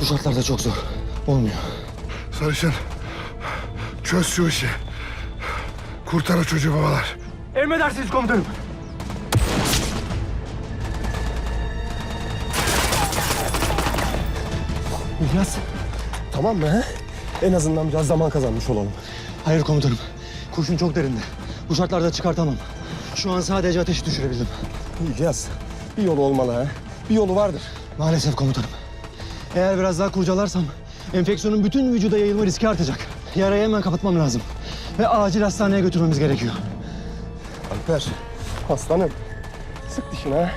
Bu şartlarda çok zor. Olmuyor. Sarışın. Çöz şu işi. Kurtar o çocuğu babalar. Emredersiniz komutanım. İlyas. Tamam mı he? En azından biraz zaman kazanmış olalım. Hayır komutanım. Kurşun çok derinde. Bu şartlarda çıkartamam. Şu an sadece ateşi düşürebildim. İlyas. Bir yolu olmalı he. Bir yolu vardır. Maalesef komutanım. Eğer biraz daha kurcalarsam enfeksiyonun bütün vücuda yayılma riski artacak. Yarayı hemen kapatmam lazım. Ve acil hastaneye götürmemiz gerekiyor. Alper. Aslanım. Sık dişini ha.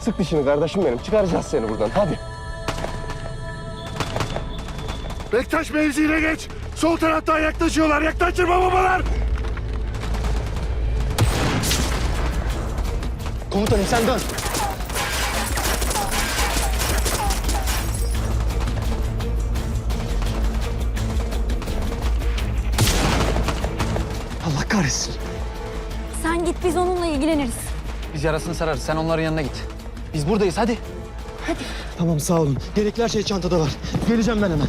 Sık dişini kardeşim benim. Çıkaracağız seni buradan. Hadi. Bektaş mevziine geç. Sol taraftan yaklaşıyorlar. Yaklaştırma babalar. Komutanım sen dön. Allah kahretsin. Sen git biz onunla ilgileniriz. Biz yarasını sararız. Sen onların yanına git. Biz buradayız hadi. Tamam sağ olun. Gerekli her şey çantada var. Geleceğim ben hemen.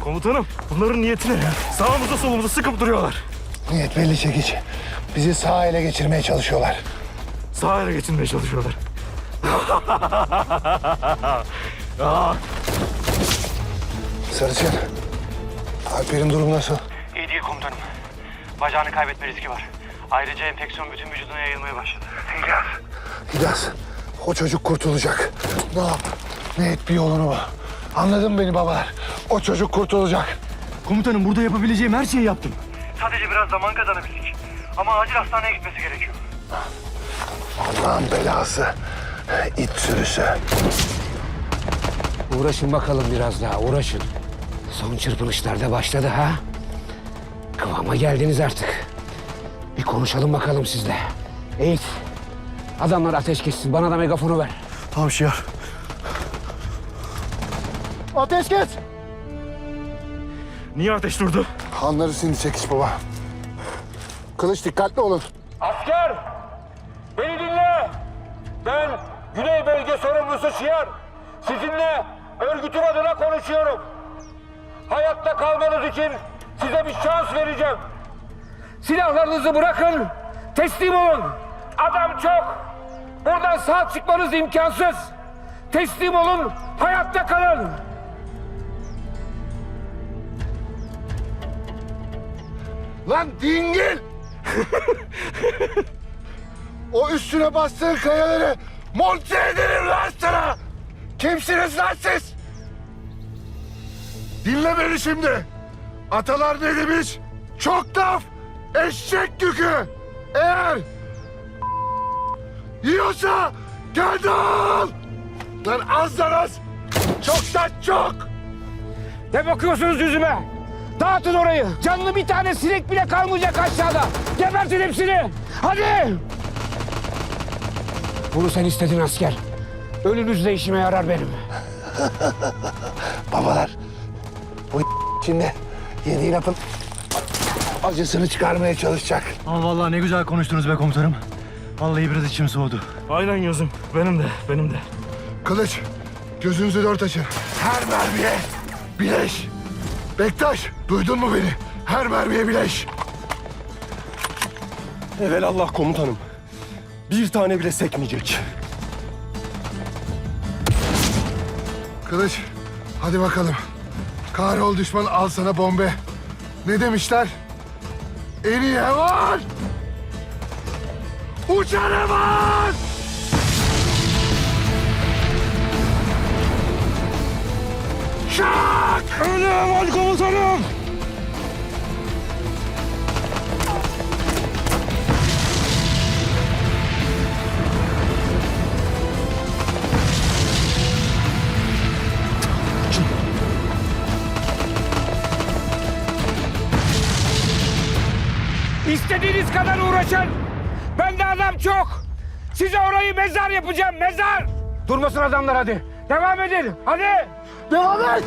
Komutanım bunların niyeti ne ya? Sağımızda solumuza sıkıp duruyorlar. Niyet belli çekiç. Bizi sağ ele geçirmeye çalışıyorlar. Sağ ele geçirmeye çalışıyorlar. Sarıçın. Alper'in durumu nasıl? İyi değil komutanım. Bacağını kaybetme riski var. Ayrıca enfeksiyon bütün vücuduna yayılmaya başladı. İlyas, o çocuk kurtulacak. Ne yap? Ne et bir yolunu bul. Anladın mı beni babalar? O çocuk kurtulacak. Komutanım burada yapabileceğim her şeyi yaptım. Sadece biraz zaman kazanabildik. Ama acil hastaneye gitmesi gerekiyor. Allah'ın belası. İt sürüsü. Uğraşın bakalım biraz daha, uğraşın. Son çırpınışlar da başladı ha? Kıvama geldiniz artık. Bir konuşalım bakalım sizle. Eğit. Adamlar ateş kessin. Bana da megafonu ver. Tamam Şiar. Ateş kes! Niye ateş durdu? Hanları sindi çekiç baba. Kılıç dikkatli olun. Asker! Beni dinle! Şiar. Sizinle örgütün adına konuşuyorum. Hayatta kalmanız için size bir şans vereceğim. Silahlarınızı bırakın, teslim olun. Adam çok. Buradan sağ çıkmanız imkansız. Teslim olun, hayatta kalın. Lan dingil! o üstüne bastığın kayaları monte ederim lan sana! Kimsiniz lan siz? Dinle beni şimdi. Atalar ne demiş? Çok laf, eşek yükü. Eğer yiyorsa de al. Lan azdan az, çoktan çok. Ne bakıyorsunuz yüzüme? Dağıtın orayı. Canlı bir tane sinek bile kalmayacak aşağıda. Gebertin hepsini. Hadi. Bunu sen istedin asker. Ölünüz de işime yarar benim. Babalar, bu içinde yediği lafın acısını çıkarmaya çalışacak. Ama vallahi ne güzel konuştunuz be komutanım. Vallahi biraz içim soğudu. Aynen gözüm. Benim de, benim de. Kılıç, gözünüzü dört açın. Her mermiye bileş. Bektaş, duydun mu beni? Her mermiye bileş. Evelallah komutanım. Bir tane bile sekmeyecek. Kılıç, hadi bakalım. Kahrol düşman al sana bombe. Ne demişler? En iyi hevan! Uçan hevan! Şak! Öyle hevan komutanım! İstediğiniz kadar uğraşın. Bende adam çok. Size orayı mezar yapacağım, mezar. Durmasın adamlar hadi. Devam edin. Hadi. Devam et!